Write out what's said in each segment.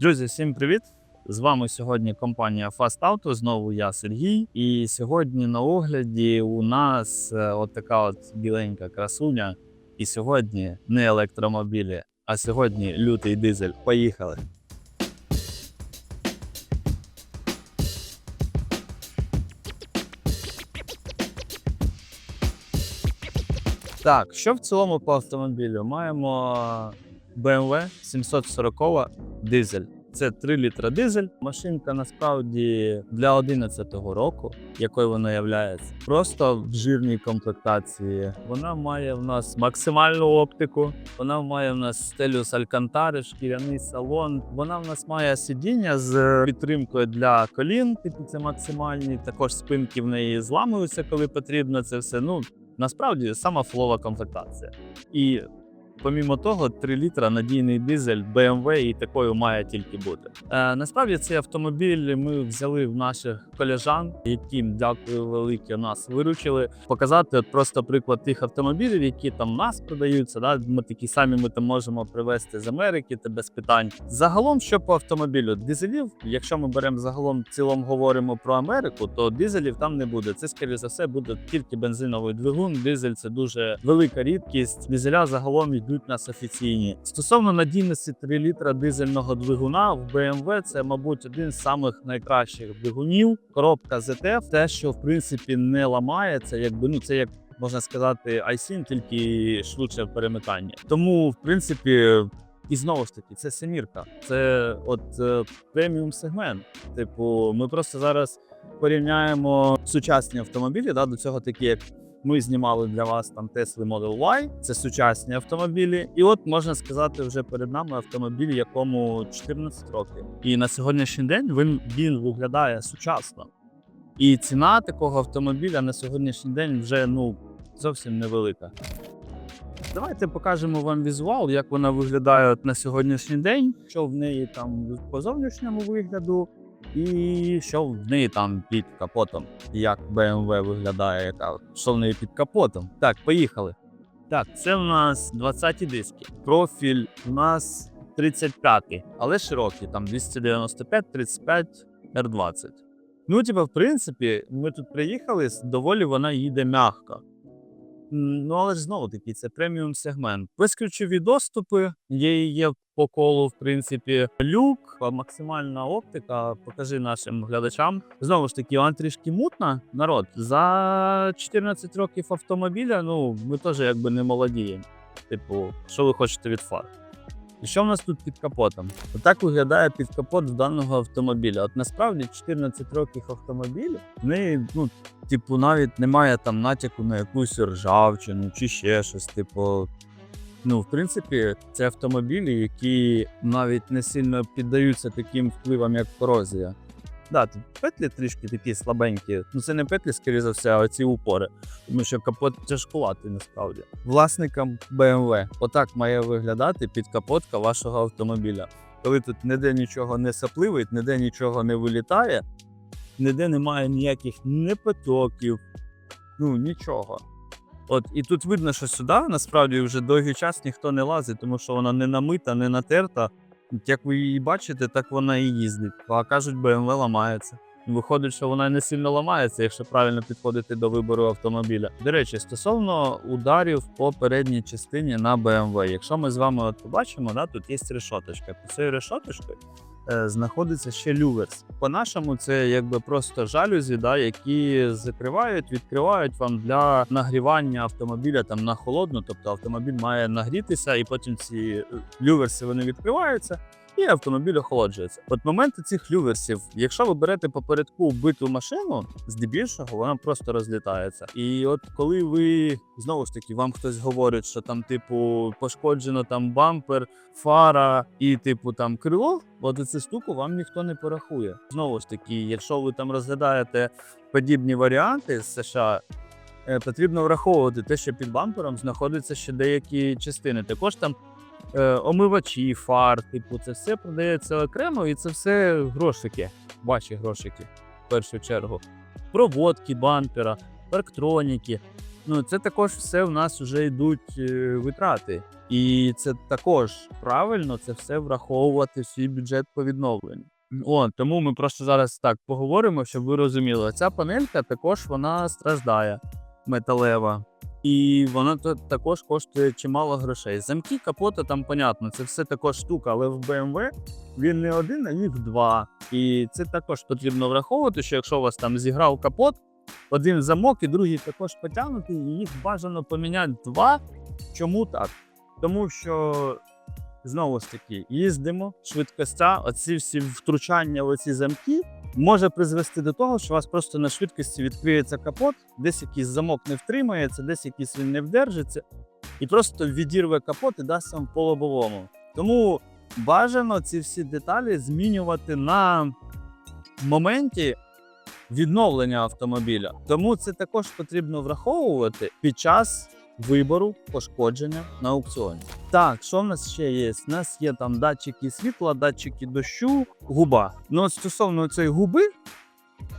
Друзі, всім привіт! З вами сьогодні компанія Fast Auto. Знову я Сергій. І сьогодні на огляді у нас е, от така от біленька красуня. І сьогодні не електромобілі, а сьогодні лютий дизель. Поїхали! Так, що в цілому по автомобілю? Маємо BMW 740 дизель. Це 3 літра дизель. Машинка насправді для 11-го року, якою вона є, просто в жирній комплектації. Вона має в нас максимальну оптику. Вона має в нас стелю з алькантари, шкіряний салон. Вона в нас має сидіння з підтримкою для колін. Типу це максимальні. Також спинки в неї зламуються, коли потрібно. Це все. Ну насправді сама флова комплектація. І Помімо того, 3 літра надійний дизель BMW і такою має тільки бути. Е, насправді цей автомобіль ми взяли в наших колежан, яким дякую велике нас виручили. Показати от просто приклад тих автомобілів, які там в нас продаються. Да? Ми такі самі ми там можемо привезти з Америки, та без питань. Загалом, що по автомобілю, дизелів, якщо ми беремо загалом в цілому говоримо про Америку, то дизелів там не буде. Це скоріше за все буде тільки бензиновий двигун. Дизель це дуже велика рідкість. Дизеля загалом йдуть у нас офіційні. Стосовно надійності 3 літра дизельного двигуна в BMW, це, мабуть, один з самих найкращих двигунів. Коробка ZF, те, що в принципі не ламається, якби ну це як. Можна сказати, iSIN, тільки швидше в перемиканні. Тому, в принципі, і знову ж таки, це семірка. Це от е, преміум сегмент. Типу, ми просто зараз порівняємо сучасні автомобілі, да, до цього такі, як ми знімали для вас там Tesla Model Y, це сучасні автомобілі. І от можна сказати, вже перед нами автомобіль, якому 14 років. І на сьогоднішній день він, він виглядає сучасно. І ціна такого автомобіля на сьогоднішній день вже ну зовсім невелика. Давайте покажемо вам візуал, як вона виглядає на сьогоднішній день, що в неї там по зовнішньому вигляду, і що в неї там під капотом. Як BMW виглядає, яка що в неї під капотом. Так, поїхали. Так, це в нас 20-ті диски. Профіль у нас 35-й, але широкий, там 295, 35, R20. Ну, типа, в принципі, ми тут приїхали, доволі вона їде м'яко. Ну, але ж знову таки, це преміум сегмент. Висключові доступи, є, є по колу, в принципі, люк, максимальна оптика. Покажи нашим глядачам. Знову ж таки, вона трішки мутна. Народ, за 14 років автомобіля, ну, ми теж якби не молодіємо. Типу, що ви хочете від фар? І що в нас тут під капотом? Отак виглядає під капот даного автомобіля. От насправді 14 років автомобіль, вони, ну, типу, навіть немає там натяку на якусь ржавчину чи ще щось. Типу, ну, в принципі, це автомобілі, які навіть не сильно піддаються таким впливам, як корозія. Да, тут петлі трішки такі слабенькі. Ну це не петлі, скоріше за все, а ці упори. Тому що капот тяжкуватий насправді. Власникам BMW отак має виглядати підкапотка вашого автомобіля. Коли тут ніде нічого не сапливить, ніде нічого не вилітає, ніде немає ніяких не потоків, ну нічого. От і тут видно, що сюди насправді вже довгий час ніхто не лазить, тому що вона не намита, не натерта. Як ви її бачите, так вона і їздить. А кажуть, BMW ламається. Виходить, що вона не сильно ламається, якщо правильно підходити до вибору автомобіля. До речі, стосовно ударів по передній частині на BMW. Якщо ми з вами от побачимо, да, тут є решоточка. Під цією решоточкою знаходиться ще люверс. По-нашому, це якби просто жалюзі, да, які закривають, відкривають вам для нагрівання автомобіля там на холодну. Тобто автомобіль має нагрітися, і потім ці е, люверси вони відкриваються. І автомобіль охолоджується. От моменти цих люверсів, якщо ви берете попередку вбиту машину, здебільшого вона просто розлітається. І от коли ви знову ж таки вам хтось говорить, що там, типу, пошкоджено там бампер, фара і, типу, там крило, от цю штуку вам ніхто не порахує. Знову ж таки, якщо ви там розглядаєте подібні варіанти з США. е, Потрібно враховувати те, що під бампером знаходяться ще деякі частини. Також там омивачі, фар, типу, це все продається окремо, і це все грошики, ваші грошики, в першу чергу. Проводки бампера, парктроніки. Ну, це також все в нас вже йдуть е, витрати. І це також правильно це все враховувати в свій бюджет по відновленню. О, тому ми просто зараз так поговоримо, щоб ви розуміли. Ця панелька також вона страждає металева. І вона також коштує чимало грошей. Замки, капота, там понятно, це все також штука, але в BMW він не один, а їх два. І це також потрібно враховувати, що якщо у вас там зіграв капот, один замок і другий також потягнутий, їх бажано поміняти два. Чому так? Тому що знову ж таки їздимо, швидкостя, оці всі втручання в оці замки може призвести до того, що у вас просто на швидкості відкриється капот, десь якийсь замок не втримається, десь якийсь він не вдержиться, і просто відірве капот і дасть вам по лобовому. Тому бажано ці всі деталі змінювати на моменті відновлення автомобіля. Тому це також потрібно враховувати під час вибору пошкодження на аукціоні. Так, що в нас ще є? У нас є там датчики світла, датчики дощу, губа. Ну, стосовно цієї губи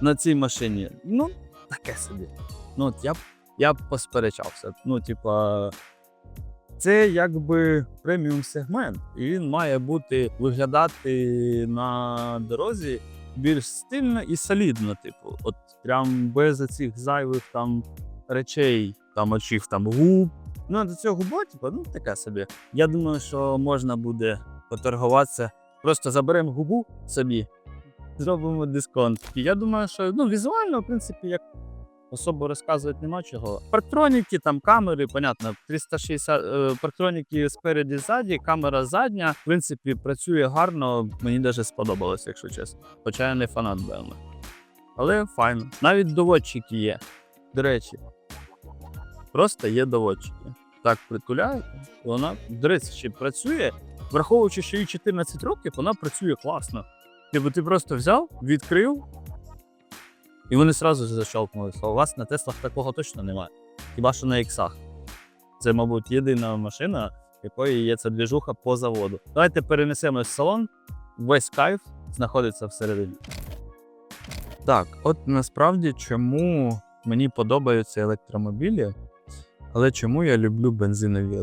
на цій машині, ну, таке собі. Ну, от я б я б посперечався. Ну, типа, це якби преміум сегмент, і він має бути виглядати на дорозі більш стильно і солідно. Типу, от прям без цих зайвих там речей, там очів, там губ. Ну, а до цього губа, типу, ну таке собі. Я думаю, що можна буде поторгуватися. Просто заберемо губу собі, зробимо дисконт. Я думаю, що ну, візуально, в принципі, як особо розказувати нема чого. Парктроніки, там камери, понятно, 360 е, парктроніки спереді ззаді, камера задня. В принципі, працює гарно. Мені навіть сподобалось, якщо чесно. Хоча я не фанат BMW. Але файно. Навіть доводчики є. До речі, просто є доводчики. Так притуляєте, вона, до речі, ще працює, враховуючи, що їй 14 років, вона працює класно. Типу, ти просто взяв, відкрив, і вони одразу защелкнулися. У вас на Теслах такого точно немає. Хіба що на іксах. Це, мабуть, єдина машина, якої є ця двіжуха по заводу. Давайте перенесемось в салон. Весь кайф знаходиться всередині. Так, от насправді чому мені подобаються електромобілі, але чому я люблю бензинові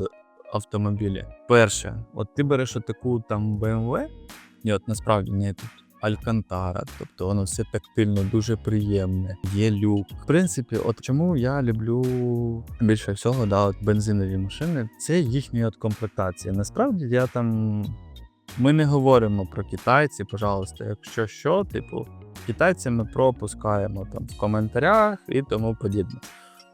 автомобілі? Перше, от ти береш таку там BMW, і от насправді не тут. Алькантара, тобто воно все тактильно дуже приємне, є люк. В принципі, от чому я люблю більше всього да, от бензинові машини, це їхні от комплектації. Насправді я там. Ми не говоримо про китайці, пожалуйста, якщо що, типу, китайці ми пропускаємо там в коментарях і тому подібне.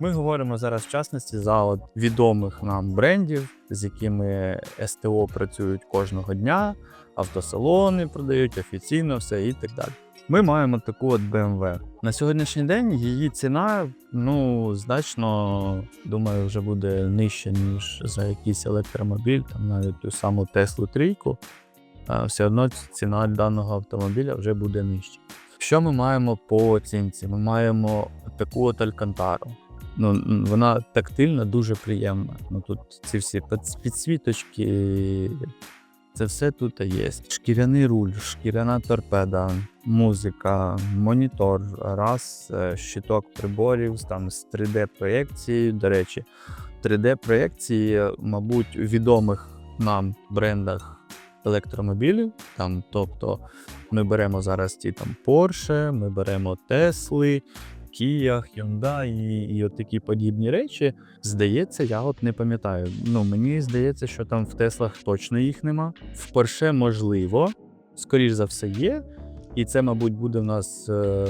Ми говоримо зараз в частності за от відомих нам брендів, з якими СТО працюють кожного дня, автосалони продають офіційно все і так далі. Ми маємо таку от BMW. На сьогоднішній день її ціна, ну, значно, думаю, вже буде нижча, ніж за якийсь електромобіль, там навіть ту саму Теслу трійку. Все одно ціна даного автомобіля вже буде нижча. Що ми маємо по оцінці? Ми маємо таку от Алькантару. Ну, вона тактильно дуже приємна. Ну тут ці всі підсвіточки, це все тут є. Шкіряний руль, шкіряна торпеда, музика, монітор, раз, е, щиток приборів там з 3D-проєкцією. До речі, 3D-проєкції, мабуть, у відомих нам брендах електромобілів. Там, тобто ми беремо зараз ті там Porsche, ми беремо Тесли, Kia, Hyundai і, і от такі подібні речі. Здається, я от не пам'ятаю. Ну, мені здається, що там в Теслах точно їх нема. В Porsche можливо, скоріш за все, є. І це, мабуть, буде в нас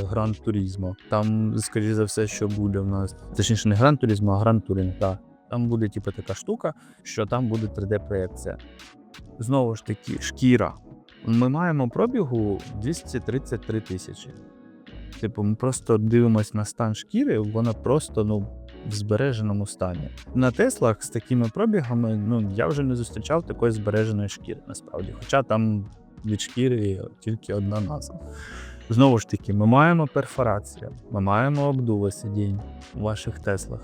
Гран Турізмо. Там, скоріш за все, що буде в нас. Точніше, не Гран Турізмо, а Гран Турінг. Так. Там буде, типу, така штука, що там буде 3D-проєкція. Знову ж таки, шкіра. Ми маємо пробігу 233 тисячі. Типу, ми просто дивимось на стан шкіри, вона просто ну, в збереженому стані. На Теслах з такими пробігами ну, я вже не зустрічав такої збереженої шкіри, насправді. Хоча там від шкіри тільки одна назва. Знову ж таки, ми маємо перфорацію, ми маємо обдуви сидінь у ваших Теслах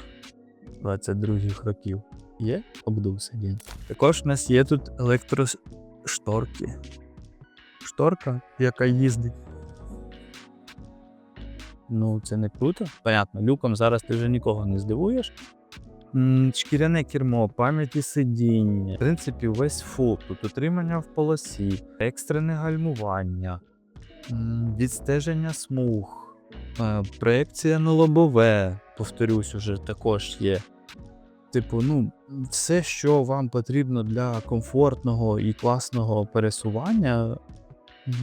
22-х років. Є обдув сидінь. Також у нас є тут електрошторки. Шторка, яка їздить. Ну, це не круто. Понятно, люком зараз ти вже нікого не здивуєш. Шкіряне кермо, пам'яті сидіння, в принципі, весь. Тут утримання в полосі, екстрене гальмування, відстеження смуг, е, проекція на лобове, повторюсь, уже також є. Типу, ну, все, що вам потрібно для комфортного і класного пересування,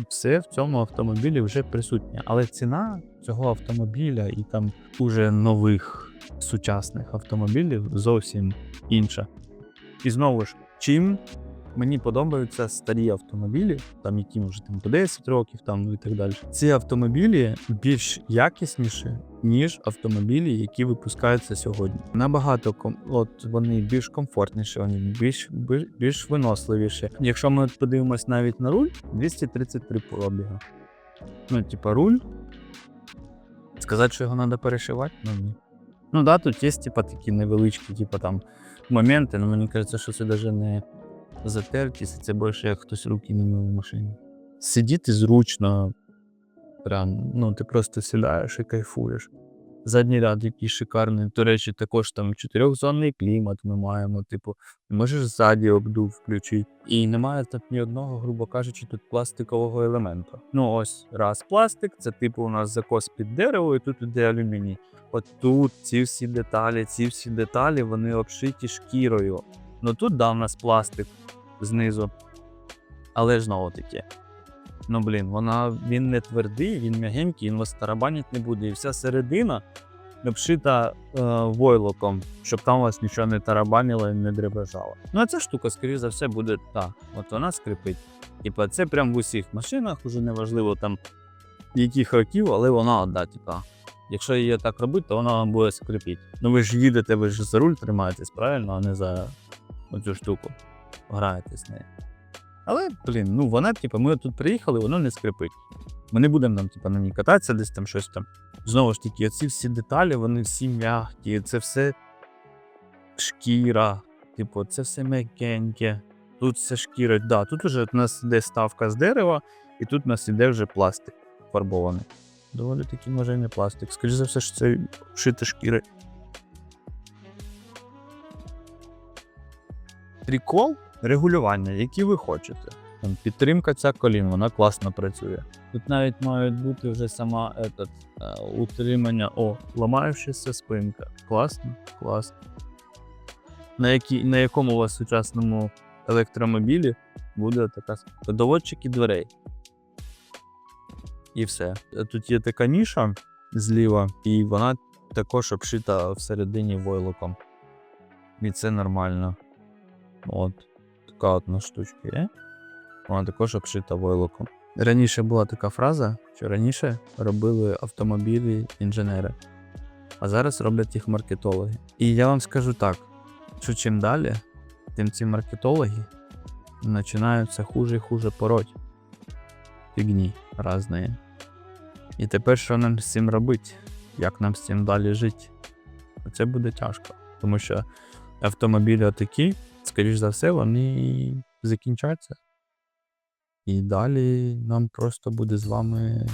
все в цьому автомобілі вже присутнє. Але ціна цього автомобіля і там уже нових сучасних автомобілів зовсім інша. І знову ж, чим мені подобаються старі автомобілі, там яким вже там по 10 років, там ну і так далі. Ці автомобілі більш якісніші, ніж автомобілі, які випускаються сьогодні. Набагато от вони більш комфортніші, вони більш, більш, більш виносливіші. Якщо ми подивимось навіть на руль, 233 пробіга. Ну, типа, руль. Сказати, що його треба перешивати, ну ні. Ну да, тут є типа такі невеличкі, типа там моменти, але мені кажеться, що це навіть не затертість, це більше як хтось руки не мив в машині. Сидіти зручно, прям, ну ти просто сідаєш і кайфуєш. Задній ряд який шикарний. До речі, також там чотирьохзонний клімат ми маємо. Типу, можеш ззаді обдув включити. І немає там ні одного, грубо кажучи, тут пластикового елементу. Ну ось раз пластик, це типу у нас закос під дерево, і тут іде алюміній. От тут ці всі деталі, ці всі деталі, вони обшиті шкірою. Ну тут да, у нас пластик знизу. Але ж знову таки. Ну блін, вона він не твердий, він м'ягенький, він вас тарабанить не буде. І вся середина обшита е, войлоком, щоб там вас нічого не тарабанило і не дребежало. Ну а ця штука, скоріш за все, буде та. От вона скрипить. Типа, це прям в усіх машинах, уже неважливо там яких років, але вона одна, типа. Якщо її так робити, то вона вам буде скрипіти. Ну ви ж їдете, ви ж за руль тримаєтесь, правильно, а не за оцю штуку. Граєте з нею. Але, блін, ну вона, типу, ми тут приїхали, воно не скрипить. Ми не будемо там, типу, на ній кататися, десь там щось там. Знову ж таки, оці всі деталі, вони всі м'які, це все шкіра, типу, це все м'якеньке. Тут все шкіра. Да, тут уже у нас іде ставка з дерева, і тут у нас іде вже пластик фарбований. Доволі таки, може, і не пластик. Скоріше за все, що це шита шкіри. Прикол регулювання, які ви хочете. Там, підтримка ця колін, вона класно працює. Тут навіть мають бути вже сама этот, е, утримання. О, ламаючася спинка. Класно, класно. На, які, на якому у вас сучасному електромобілі буде така доводчики дверей. І все. Тут є така ніша зліва, і вона також обшита всередині войлоком. І це нормально. От. Така одна штучка є. Вона також обшита войлоком. Раніше була така фраза, що раніше робили автомобілі інженери, а зараз роблять їх маркетологи. І я вам скажу так: що чим далі, тим ці маркетологи починають все хуже і хуже пороть. Фігні різної. І тепер що нам з цим робити? Як нам з цим далі жити? Це буде тяжко. Тому що автомобілі отакі, скоріш за все, вони закінчаться. І далі нам просто буде з вами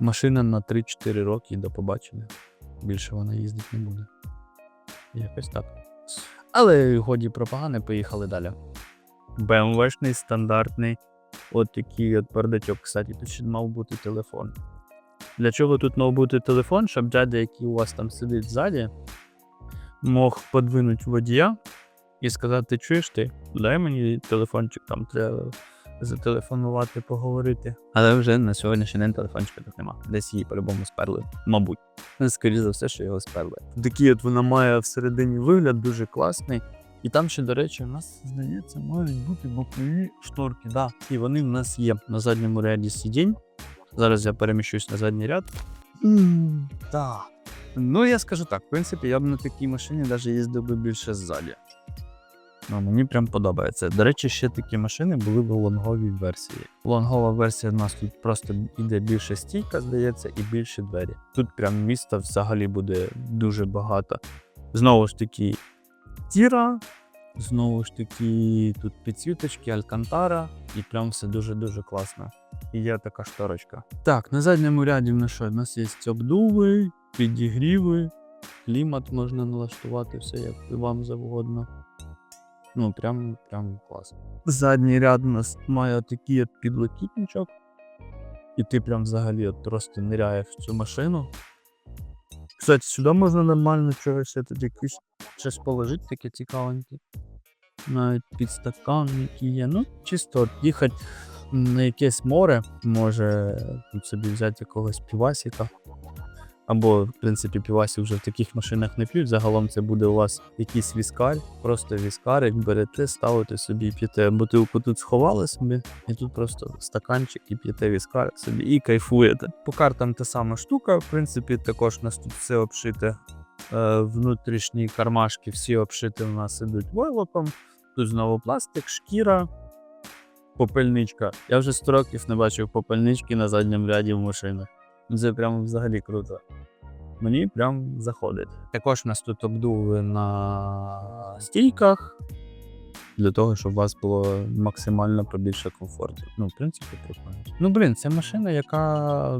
машина на 3-4 роки до побачення. Більше вона їздити не буде. Якось так. Але годі про погане, поїхали далі. BMW-шний стандартний. От такий от бардачок. Кстати, тут мав бути телефон. Для чого тут мав бути телефон, щоб дядя, який у вас там сидить ззаді, мог подвинути водія і сказати: чуєш ти, дай мені телефончик, там треба зателефонувати, поговорити. Але вже на сьогоднішній день телефончика тут нема. Десь її по-любому сперли. Мабуть. Скоріше за все, що його сперли. Такий от вона має всередині вигляд, дуже класний. І там ще, до речі, у нас, здається, мають бути бокові шторки. Да. І вони в нас є на задньому ряді сидінь. Зараз я переміщусь на задній ряд. Так. Ну, я скажу так, в принципі, я б на такій машині навіть їздив би більше ззаді. Ну, мені прям подобається. До речі, ще такі машини були в лонговій версії. Лонгова версія у нас тут просто іде більше стійка, здається, і більше двері. Тут прям міста взагалі буде дуже багато. Знову ж таки, тіра, знову ж таки, тут підсвіточки, алькантара, і прям все дуже-дуже класно. І є така шторочка. Так, на задньому ряді в що? У нас є обдуви, підігріви, клімат можна налаштувати все як вам завгодно. Ну, прям, прям класно. Задній ряд у нас має такий підлокітничок. І ти прям взагалі от просто ниряєш в цю машину. Кстати, сюди можна нормально чогось тут якусь щось положити таке цікавеньке. Навіть підстакан, який є. Ну, чисто от їхати на якесь море, може тут собі взяти якогось півасіка. Або, в принципі, півасі вже в таких машинах не п'ють. Загалом це буде у вас якийсь віскар, просто віскарик берете, ставите собі п'єте бутилку тут сховали собі, і тут просто стаканчик і п'єте віскар собі і кайфуєте. По картам та сама штука. В принципі, також нас тут все обшите. Е, внутрішні кармашки всі обшити у нас ідуть войлоком. Тут знову пластик, шкіра, попельничка. Я вже 100 років не бачив попельнички на задньому ряді в машинах. Це прям взагалі круто. Мені прям заходить. Також у нас тут обдуви на стійках. Для того, щоб у вас було максимально побільше комфорту. Ну, в принципі, прикольно. Ну, блін, це машина, яка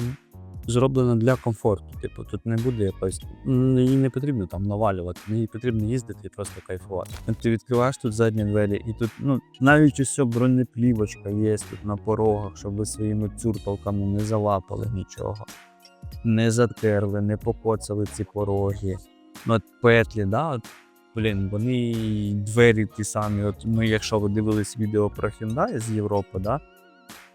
зроблена для комфорту. Типу, тут не буде якось. м, Їй не потрібно там навалювати, їй потрібно їздити і просто кайфувати. Ти відкриваєш тут задні двері, і тут, ну, навіть усе бронеплівочка є тут на порогах, щоб ви своїми цюркалками не залапали нічого. Не затерли, не покоцали ці пороги. Ну, от петлі, да, от, блін, вони двері ті самі. От ми, якщо ви дивились відео про Hyundai з Європи, да,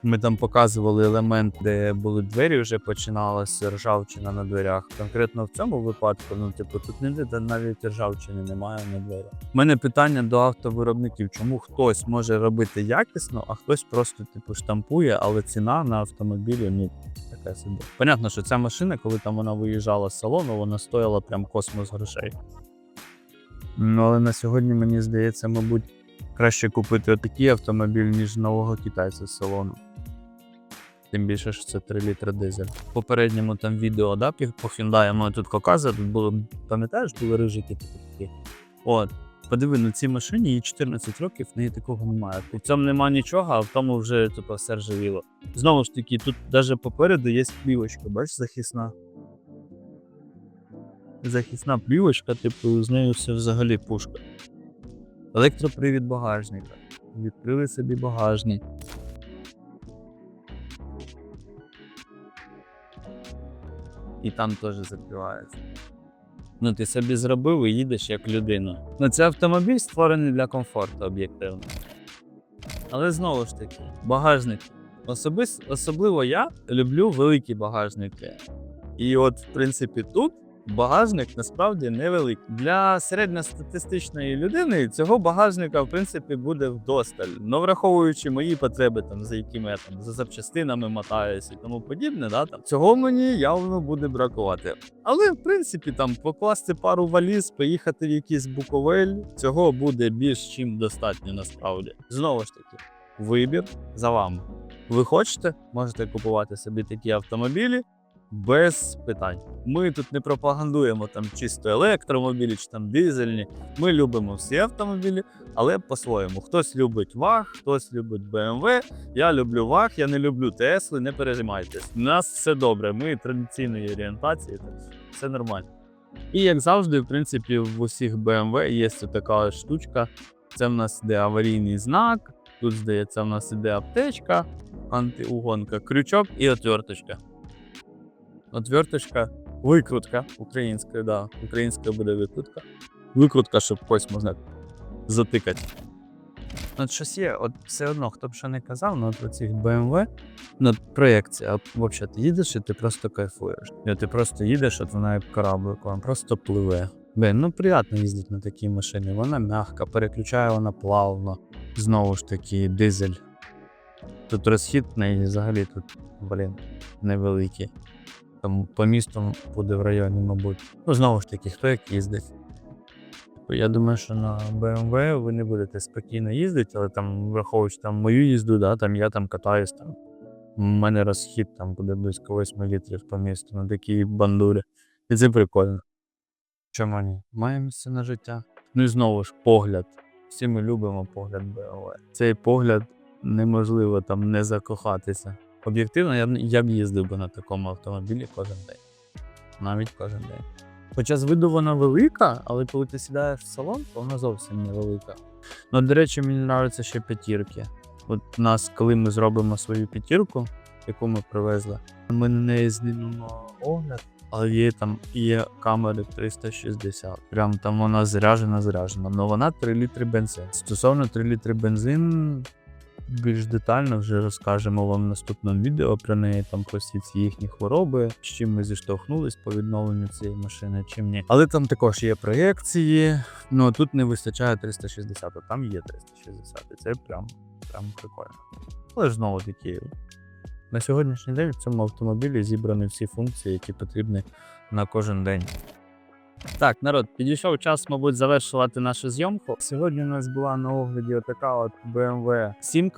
ми там показували елемент, де були двері, вже починалася ржавчина на дверях. Конкретно в цьому випадку, ну, типу, тут ніде навіть ржавчини немає на дверях. У мене питання до автовиробників, чому хтось може робити якісно, а хтось просто типу штампує, але ціна на автомобілі, ну, така собі. Понятно, що ця машина, коли там вона виїжджала з салону, вона стояла прям космос грошей. Ну, але на сьогодні мені здається, мабуть, краще купити отакий автомобіль, ніж нового китайця з салону. Тим більше, що це 3 літра дизель. В попередньому там відео да, по Hyundai ми тут коказа, тут було, пам'ятаєш, були рижики такі. От. Подиви, на цій машині їй 14 років, в неї такого немає. В цьому нема нічого, а в тому вже типу, все ржавіло. Знову ж таки, тут навіть попереду є плівочка, бачиш, захисна. Захисна плівочка, типу, з нею все взагалі пушка. Електропривід багажника. Відкрили собі багажник. І там теж закривається. Ну, ти собі зробив і їдеш як людина. Ну, це автомобіль створений для комфорту об'єктивно. Але знову ж таки, багажник. Особис, особливо я люблю великі багажники. І от, в принципі, тут багажник насправді невеликий. Для середньостатистичної людини цього багажника, в принципі, буде вдосталь. Но враховуючи мої потреби, там, за якими я там за запчастинами мотаюся і тому подібне, да, там, цього мені явно буде бракувати. Але, в принципі, там покласти пару валіз, поїхати в якийсь буковель, цього буде більш чим достатньо насправді. Знову ж таки, вибір за вами. Ви хочете, можете купувати собі такі автомобілі без питань. Ми тут не пропагандуємо там чисто електромобілі чи там дизельні. Ми любимо всі автомобілі, але по-своєму. Хтось любить ВАГ, хтось любить BMW. Я люблю ВАГ, я не люблю Тесли, не пережимайтесь. У нас все добре. Ми традиційної орієнтації, так все нормально. І як завжди, в принципі, в усіх BMW є така штучка. Це в нас іде аварійний знак. Тут, здається, в нас іде аптечка, антиугонка, крючок і отверточка. Отверточка, викрутка українська, да. Українська буде викрутка. Викрутка, щоб когось можна затикати. От щось є, от все одно, хто б що не казав, ну от цих BMW, ну проєкція, взагалі ти їдеш і ти просто кайфуєш. І ти просто їдеш, от вона як кораблик, вона просто пливе. Блін, ну приємно їздити на такій машині, вона м'яка, переключає вона плавно. Знову ж таки, дизель. Тут розхід неї взагалі тут, блін, невеликий. Там по місту буде в районі, мабуть. Ну, знову ж таки, хто як їздить. Типу, Я думаю, що на BMW ви не будете спокійно їздити, але там, враховуючи там мою їзду, да, там я там катаюсь, там у мене розхід там буде близько 8 літрів по місту на такій бандурі. І це прикольно. Чому ні? Має місце на життя. Ну і знову ж погляд. Всі ми любимо погляд BMW. Цей погляд неможливо там не закохатися. Об'єктивно, я, б- я б їздив би на такому автомобілі кожен день. Навіть кожен день. Хоча з виду вона велика, але коли ти сідаєш в салон, то вона зовсім не велика. Ну, до речі, мені подобаються ще п'ятірки. От у нас, коли ми зробимо свою п'ятірку, яку ми привезли, ми на неї знімемо огляд, але є там є камери 360. Прям там вона заряжена, заряжена. Але вона 3 літри бензин. Стосовно 3 літри бензин, більш детально вже розкажемо вам в наступному відео про неї, там про всі ці їхні хвороби, з чим ми зіштовхнулись по відновленню цієї машини, чим ні. Але там також є проєкції. Ну тут не вистачає 360, а там є 360. І це прям, прям прикольно. Але ж знову таки, на сьогоднішній день в цьому автомобілі зібрані всі функції, які потрібні на кожен день. Так, народ, підійшов час, мабуть, завершувати нашу зйомку. Сьогодні у нас була на огляді така от BMW 7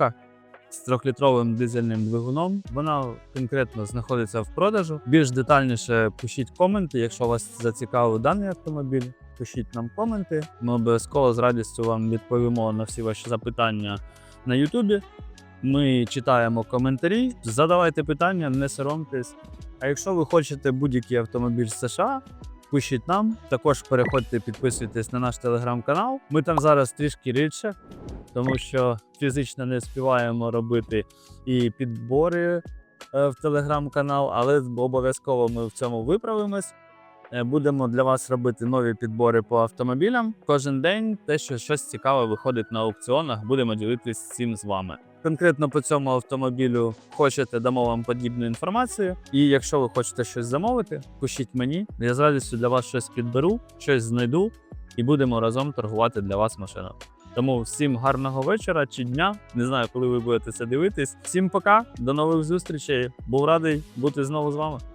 з трьохлітровим дизельним двигуном. Вона конкретно знаходиться в продажу. Більш детальніше пишіть коменти, якщо вас зацікавив даний автомобіль. Пишіть нам коменти. Ми обов'язково з радістю вам відповімо на всі ваші запитання на Ютубі. Ми читаємо коментарі, задавайте питання, не соромтесь. А якщо ви хочете будь-який автомобіль з США, пишіть нам. Також переходьте, підписуйтесь на наш телеграм-канал. Ми там зараз трішки рідше, тому що фізично не співаємо робити і підбори е, в телеграм-канал, але обов'язково ми в цьому виправимось. Е, Будемо для вас робити нові підбори по автомобілям. Кожен день те, що щось цікаве виходить на аукціонах, будемо ділитися цим з вами. Конкретно по цьому автомобілю хочете, дамо вам подібну інформацію. І якщо ви хочете щось замовити, пишіть мені. Я з радістю для вас щось підберу, щось знайду і будемо разом торгувати для вас машиною. Тому всім гарного вечора чи дня. Не знаю, коли ви будете це дивитись. Всім пока, до нових зустрічей. Був радий бути знову з вами.